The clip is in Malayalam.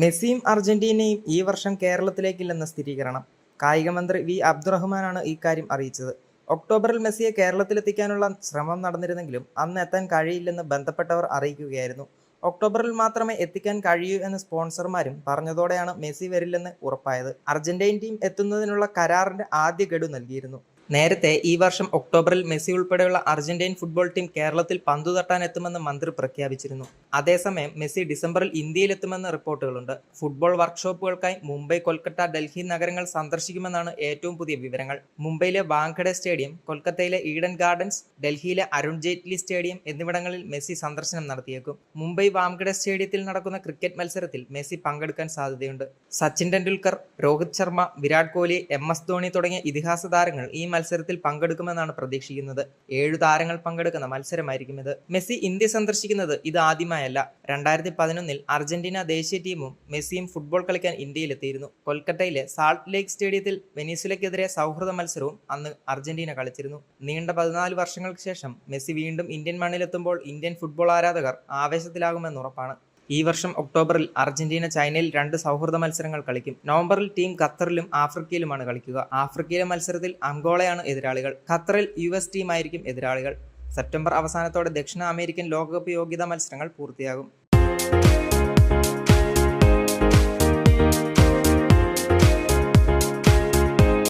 മെസ്സിയും അർജന്റീനയും ഈ വർഷം കേരളത്തിലേക്കില്ലെന്ന സ്ഥിരീകരണം. കായികമന്ത്രി വി അബ്ദുറഹ്മാനാണ് ഇക്കാര്യം അറിയിച്ചത്. ഒക്ടോബറിൽ മെസ്സിയെ കേരളത്തിലെത്തിക്കാനുള്ള ശ്രമം നടന്നിരുന്നെങ്കിലും അന്ന് എത്താൻ കഴിയില്ലെന്ന് ബന്ധപ്പെട്ടവർ അറിയിക്കുകയായിരുന്നു. ഒക്ടോബറിൽ മാത്രമേ എത്തിക്കാൻ കഴിയൂ എന്ന് സ്പോൺസർമാരും പറഞ്ഞതോടെയാണ് മെസ്സി വരില്ലെന്ന് ഉറപ്പായത്. അർജന്റീൻ ടീം എത്തുന്നതിനുള്ള കരാറിന്റെ ആദ്യ ഗഡു നൽകിയിരുന്നു. നേരത്തെ ഈ വർഷം ഒക്ടോബറിൽ മെസ്സി ഉൾപ്പെടെയുള്ള അർജന്റീൻ ഫുട്ബോൾ ടീം കേരളത്തിൽ പന്തു തട്ടാൻ എത്തുമെന്ന് മന്ത്രി പ്രഖ്യാപിച്ചിരുന്നു. അതേസമയം മെസ്സി ഡിസംബറിൽ ഇന്ത്യയിലെത്തുമെന്ന് റിപ്പോർട്ടുകളുണ്ട്. ഫുട്ബോൾ വർക്ക്ഷോപ്പുകൾക്കായി മുംബൈ കൊൽക്കത്ത ഡൽഹി നഗരങ്ങൾ സന്ദർശിക്കുമെന്നാണ് ഏറ്റവും പുതിയ വിവരങ്ങൾ. മുംബൈയിലെ വാങ്കഡെ സ്റ്റേഡിയം കൊൽക്കത്തയിലെ ഈഡൻ ഗാർഡൻസ് ഡൽഹിയിലെ അരുൺ ജെയ്റ്റ്ലി സ്റ്റേഡിയം എന്നിവിടങ്ങളിൽ മെസ്സി സന്ദർശനം നടത്തിയേക്കും. മുംബൈ വാങ്കഡെ സ്റ്റേഡിയത്തിൽ നടക്കുന്ന ക്രിക്കറ്റ് മത്സരത്തിൽ മെസ്സി പങ്കെടുക്കാൻ സാധ്യതയുണ്ട്. സച്ചിൻ ടെണ്ടുൽക്കർ രോഹിത് ശർമ്മ വിരാട് കോഹ്ലി എം എസ് ധോണി തുടങ്ങിയ ഇതിഹാസ താരങ്ങൾ ഈ മത്സരത്തിൽ പങ്കെടുക്കുമെന്നാണ് പ്രതീക്ഷിക്കുന്നത്. ഏഴു താരങ്ങൾ പങ്കെടുക്കുന്ന മത്സരമായിരിക്കും ഇത്. മെസ്സി ഇന്ത്യ സന്ദർശിക്കുന്നത് ഇത് ആദ്യമായല്ല. രണ്ടായിരത്തി പതിനൊന്നിൽ അർജന്റീന ദേശീയ ടീമും മെസ്സിയും ഫുട്ബോൾ കളിക്കാൻ ഇന്ത്യയിലെത്തിയിരുന്നു. കൊൽക്കത്തയിലെ സാൾട്ട് ലേക്ക് സ്റ്റേഡിയത്തിൽ വെനീസുലയ്ക്കെതിരെ സൗഹൃദ മത്സരവും അന്ന് അർജന്റീന കളിച്ചിരുന്നു. നീണ്ട പതിനാല് വർഷങ്ങൾക്ക് ശേഷം മെസ്സി വീണ്ടും ഇന്ത്യൻ മണ്ണിലെത്തുമ്പോൾ ഇന്ത്യൻ ഫുട്ബോൾ ആരാധകർ ആവേശത്തിലാകുമെന്ന് ഉറപ്പാണ്. ഈ വർഷം ഒക്ടോബറിൽ അർജന്റീന ചൈനയിൽ രണ്ട് സൗഹൃദ മത്സരങ്ങൾ കളിക്കും. നവംബറിൽ ടീം ഖത്തറിലും ആഫ്രിക്കയിലുമാണ് കളിക്കുക. ആഫ്രിക്കയിലെ മത്സരത്തിൽ അങ്കോളയാണ് എതിരാളികൾ. ഖത്തറിൽ യു എസ് ടീമായിരിക്കും എതിരാളികൾ. സെപ്റ്റംബർ അവസാനത്തോടെ ദക്ഷിണ അമേരിക്കൻ ലോകകപ്പ് യോഗ്യതാ മത്സരങ്ങൾ പൂർത്തിയാകും.